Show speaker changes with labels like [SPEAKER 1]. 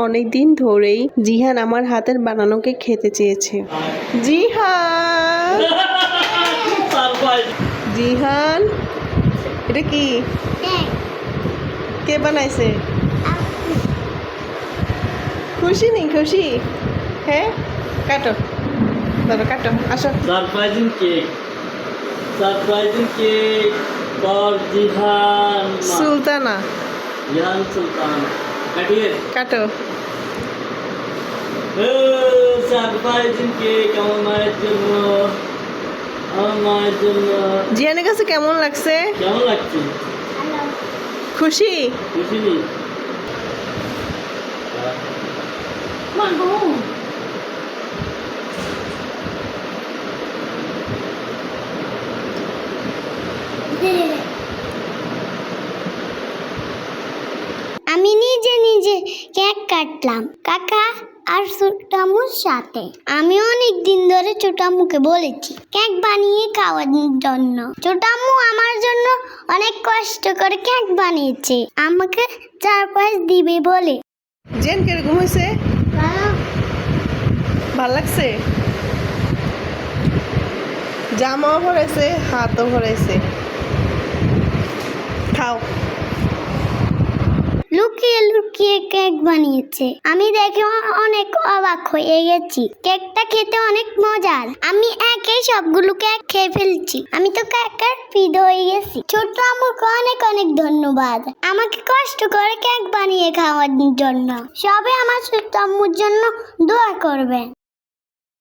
[SPEAKER 1] অনেক দিন ধরেই জিহান আমার হাতের বানানোকে খেতে চেয়েছে। জিহান! জিহান! এটা কি? কে বানাইছে? খুশি নেই খুশি? হ্যাঁ? কাটো। ধরো কাটো। আসো।
[SPEAKER 2] Surprising cake. Surprising cake for Jihan
[SPEAKER 1] Sultana.
[SPEAKER 2] Jihan Sultan.
[SPEAKER 1] কাটো। জিহানের কাছে কেমন লাগছে?
[SPEAKER 2] কেমন লাগছে?
[SPEAKER 1] খুশি?
[SPEAKER 2] খুশি
[SPEAKER 3] আমি নিজে কেক কাটলাম। কাকা আর ছোটামুর সাথে। আমি অনেক দিন ধরে ছোটামুকে বলেছি কেক বানিয়ে খাওয়ার জন্য। ছোটামু আমার জন্য অনেক কষ্ট করে কেক বানিয়েছে। আমাকে চার পাঁচ দিবে বলে।
[SPEAKER 1] জেন কীরকম হয়েছে ভালো লাগছে? জামাও ভরাইছে হাতও ভরাইছে।
[SPEAKER 3] লুকিয়ে লুকিয়ে কেক বানিয়েছে। আমি দেখে অনেক অবাক হয়ে গেছি। কেকটা খেতে অনেক মজার। আমি একে সবগুলো কেক খেয়ে ফেলছি। আমি তো কেকের পিদ হয়ে গেছি। ছোট আমুকে অনেক অনেক ধন্যবাদ। আমাকে কষ্ট করে কেক বানিয়ে খাওয়ার জন্য। সবে আমার ছোট আম্মুর জন্য দোয়া করবেন।